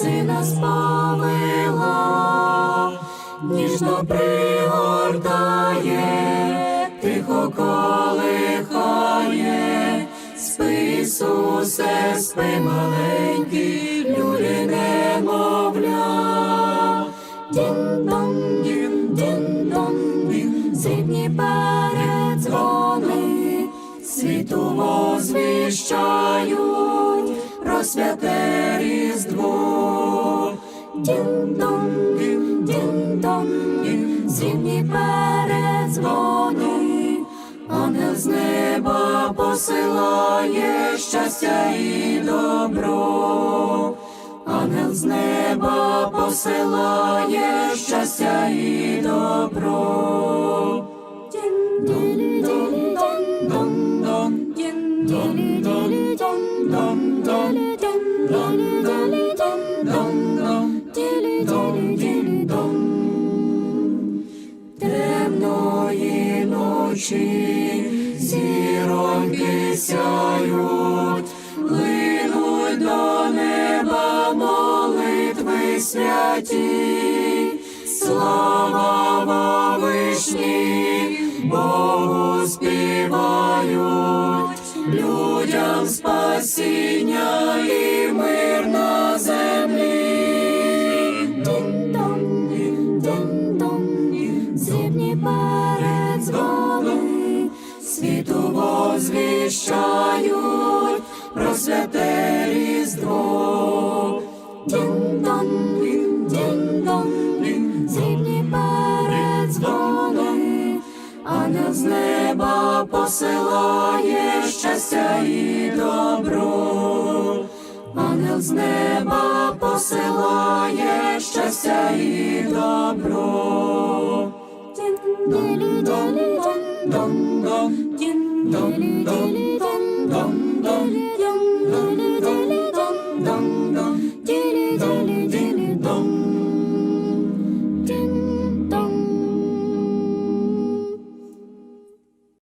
сина спалила, ніжно пригортає, тихо колихає, спи, Ісусе, спи маленький, люлі немовля, дін дон дін дін дон дін зрібні передзвони, світу возвіщають. просвяте різдво. Дін дон, дін дон, зімні передзвони, ангел з неба посилає щастя і добро, ангел з неба посилає щастя і добро. Дін дон, дон, дон, дон, дон, дон, дон, дон, дон, дон, дон, темної ночі зіроньки сяють, до неба молитви святі, слава Вавишні, Богу співають, людям спасіння і мир на землі. перед вами світу возвіщають про святе різдво. Дін-дон, дін-дон, зібні передзвони, Ангел з неба посилає щастя і добро, Ангел з неба посилає щастя і добро. dum dum dum dum.